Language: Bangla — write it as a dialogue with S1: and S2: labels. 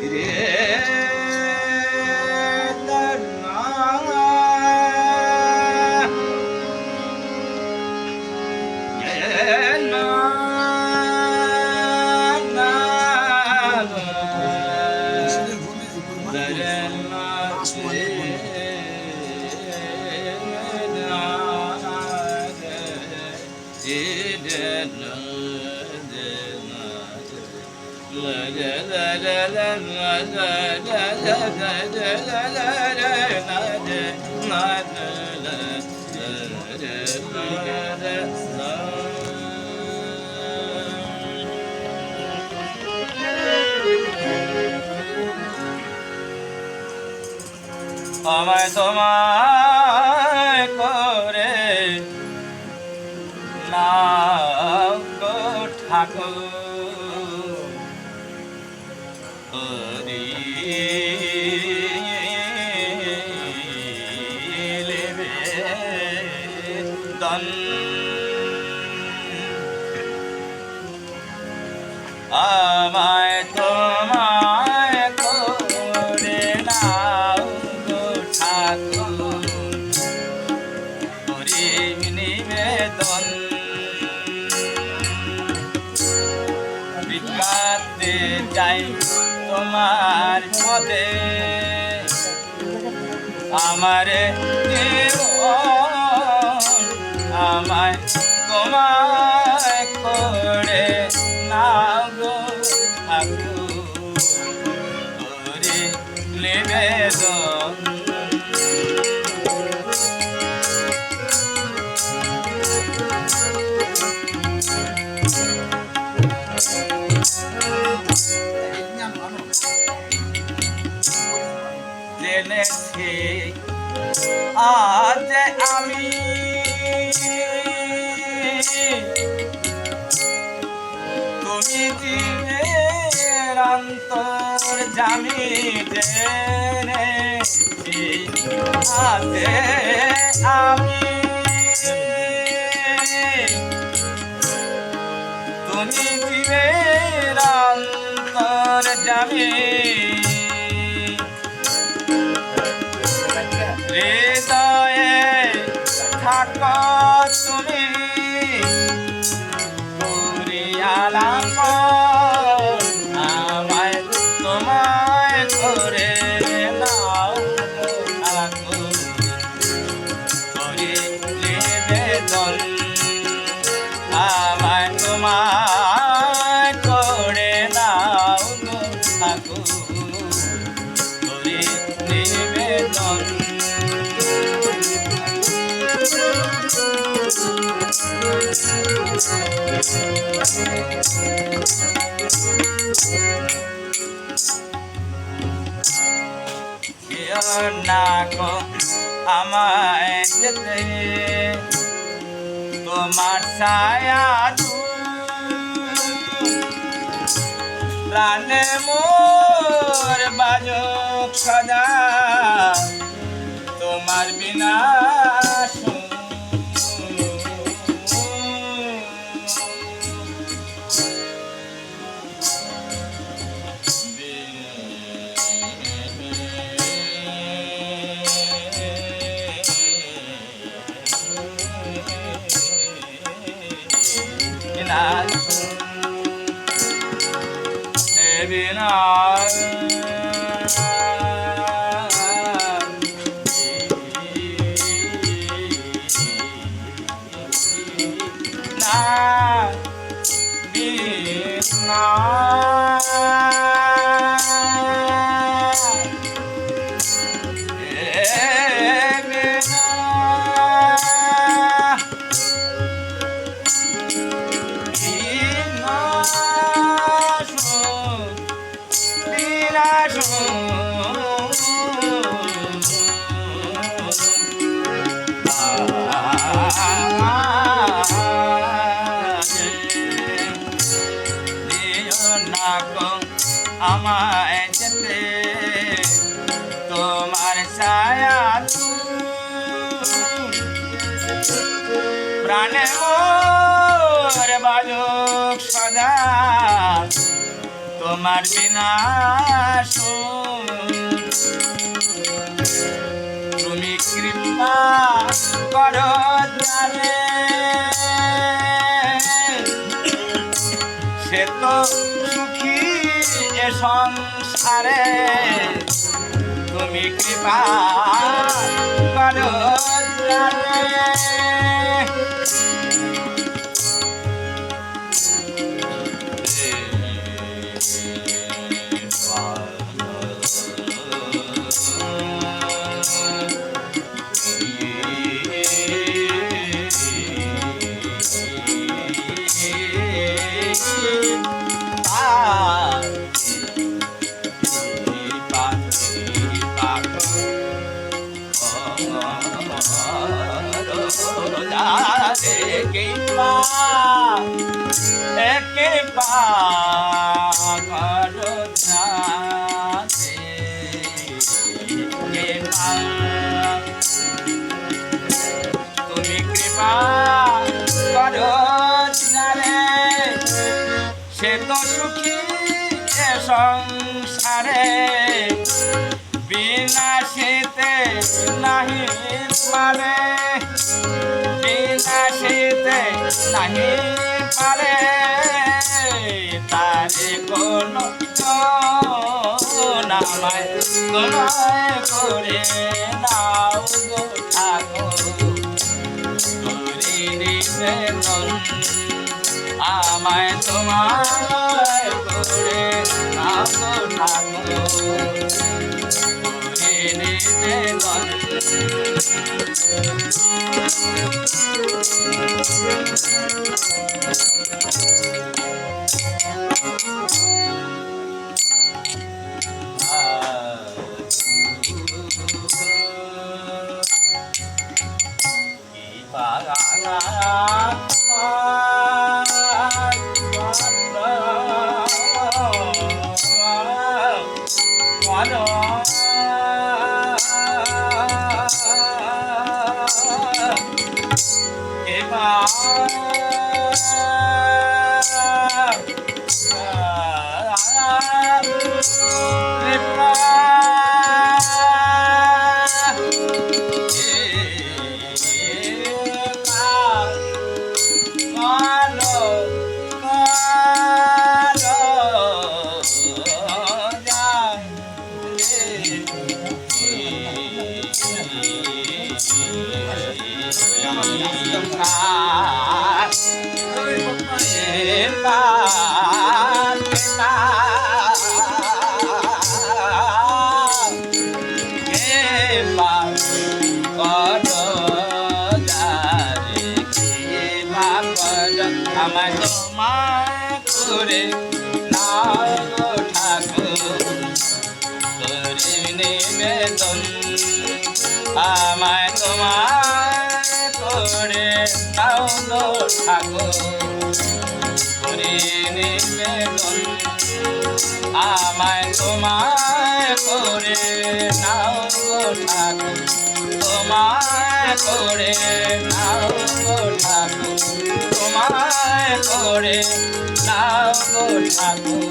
S1: direnler Gelmem Derenler আমায় তোমায় করে না ঠাকুর। দন আমায় তোমায় করে নাও গো ঠাকুর। করি নিবেদন। বিকাতে যাই। তোমার মতে আমার আমায় তোমায় করে না গো ঠাকুর। জেনেছি আজ আমি তুমি জীবের অন্তর জামি জেনেছি। আজ আমি তুমি জীবের অন্তর জামি কেউ না গো আমায় যেতে তোমার ছায়া প্রাণে মোর বাজক সদা। আমায় যেতে তোমার ছায়া প্রাণে মোর বাজক সদা তোমার বিনা তুমি কৃপা করো দ্বারে। সে তো সুখী এ সংসারে। তুমি কৃপা করো একে মা তুমি কৃপা করো সে তো সুখী সংসারে বিনাশিতে নাহি বিনাশিতে নাহি পারে, তারে কোন নামায়, তোমায় করে নাও আমায় তোমায় করে নাও গো ঠাকুর। করে Thank oh নিবেদন আমার তোমার করে গো ঠাকুর। করে নিবেদন আমায় তোমার করে নাও ঠাকুর। করে নিবেদন আমায় তোমায় করে নাও ঠাকুর। তোমায় করে নাও ঠাকুর। তোমায় করে নাও ঠাকুর।